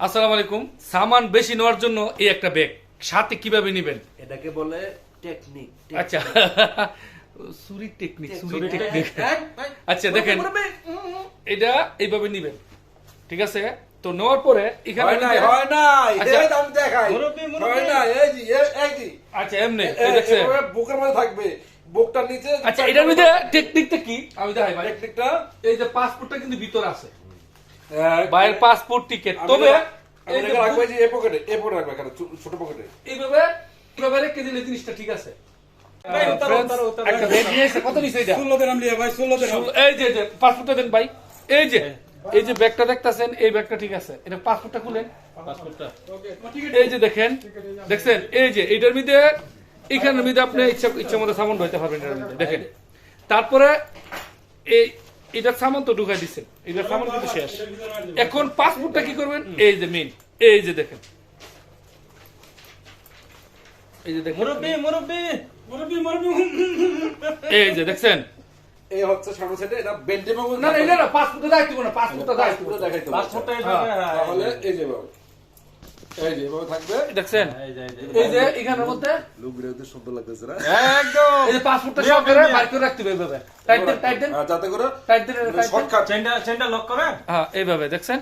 আসসালামু আলাইকুম। সামান বেশি নেওয়ার জন্য এই একটা ব্যাগ সাথে কীভাবে নেবেন? এটাকে বলে টেকনিক আচ্ছা। সুরি টেকনিক সুরি টেকনিক আচ্ছা দেখেন। এটা এইভাবে নিবেন। ঠিক আছে? তো নেওয়ার পরে এখানে হয় নাই হয় নাই। আচ্ছা। এই দাম দেখাই। মুরব্বি, মুরব্বি। হয় নাই এই জি এই- জি আচ্ছা এমনি এই দেখছেন? বুকের মধ্যে থাকবে। বুকটার নিচে আচ্ছা এটার মধ্যে টেকনিকটা কি? আমি দেখাই ভাই। টেকনিকটা এই যে পাসপোর্টটা কিন্তু ভিতরে আছে। পাসপোর্ট টিকিট আমি তবে এই যে এই যে পকেটে এই পকেটে রাখব এখানে ছোট পকেটে এইভাবে এইভাবে রেখে দিলে জিনিসটা ঠিক আছে। ভাই, আহ, উতারো, friends, উতারো, উতারো। একটা ব্যাগ নিয়ে এসে কত নিছে এটা? ষোলো দিন লিয়ে ভাই ষোলো দিন এই যে যে পাসপোর্টটা দেন ভাই। এই যে ব্যাগটা দেখতাছেন এই ব্যাগটা ঠিক আছে। এটা পাসপোর্টটা খুলেন। পাসপোর্টটা এই যে দেখেন দেখছেন? এই যে এটার মধ্যে এখানের মধ্যে আপনি ইচ্ছা ইচ্ছা মতো সামান ঢুকাইতে পারবেন এটার মধ্যে। দেখেন। তারপরে এই এটার সামান তো ঢুকাই দিচ্ছেন এটার সামান কিন্তু শেষ। এখন পাসপোর্টটা কি করবেন? এই যে মেন এই যে দেখেন। এই যে দেখেন। মুরব্বি মুরব্বি! মুরব্বি মুরব্বি এই যে দেখছেন? এই হচ্ছে সামনে সাইডে এটা বেল্টে না না এটা না পাসপোর্টটা দায়িত্ব না পাসপোর্টটা দায়িত্ব দেখাইতে পাসপোর্টটা হ্যাঁ, তাহলে এই যে বাবু এই যে এভাবে থাকবে? দেখছেন? এই যে, এই যে। এই যে এখানের মধ্যে? লুকরে সুন্দর লাগতেছে না? একদম। এই যে পাসপোর্টটা সব করে বাইর করে রাখতে হবে এইভাবে টাইট দেন টাইট দেন যাতে করে টাইট দেন টাইট দেন শর্টকাট চেনটা চেনটা লক করে হ্যাঁ এইভাবে দেখছেন?